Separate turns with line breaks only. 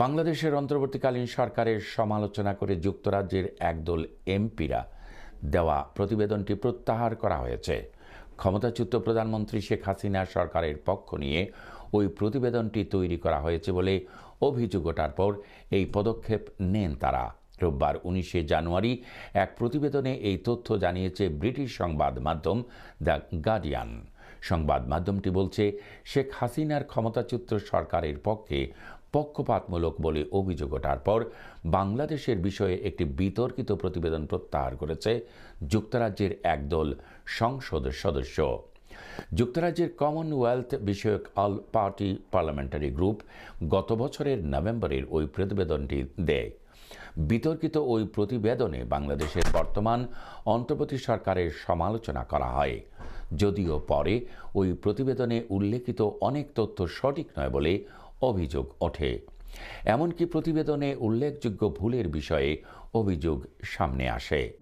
বাংলাদেশের অন্তর্বর্তীকালীন সরকারের সমালোচনা করে যুক্তরাজ্যের একদল এমপিরা দেওয়া প্রতিবেদনটি প্রত্যাহার করা হয়েছে। ক্ষমতাচ্যুত প্রধানমন্ত্রী শেখ হাসিনা সরকারের পক্ষ নিয়ে ওই প্রতিবেদনটি তৈরি করা হয়েছে বলে অভিযোগ ওঠার পর এই পদক্ষেপ নেন তারা। রোববার উনিশে জানুয়ারি এক প্রতিবেদনে এই তথ্য জানিয়েছে ব্রিটিশ সংবাদ মাধ্যম দ্য গার্ডিয়ান। সংবাদ মাধ্যমটি বলছে, শেখ হাসিনার ক্ষমতাচ্যুত সরকারের পক্ষে পক্ষপাতমূলক বলে অভিযোগ ওঠার পর বাংলাদেশের বিষয়ে একটি বিতর্কিত প্রতিবেদন প্রত্যাহার করেছে যুক্তরাজ্যের একদল সংসদ সদস্য। যুক্তরাজ্যের কমনওয়েলথ বিষয়ক অল পার্টি পার্লামেন্টারি গ্রুপ গত বছরের নভেম্বরের ওই প্রতিবেদনটি দেয়। বিতর্কিত ওই প্রতিবেদনে বাংলাদেশের বর্তমান অন্তর্বর্তী সরকারের সমালোচনা করা হয়। যদিও পরে ওই প্রতিবেদনে উল্লেখিত অনেক তথ্য সঠিক নয় বলে অভিযোগ ওঠে। এমনকি প্রতিবেদনে উল্লেখযোগ্য ভুলের বিষয়ে অভিযোগ সামনে আসে।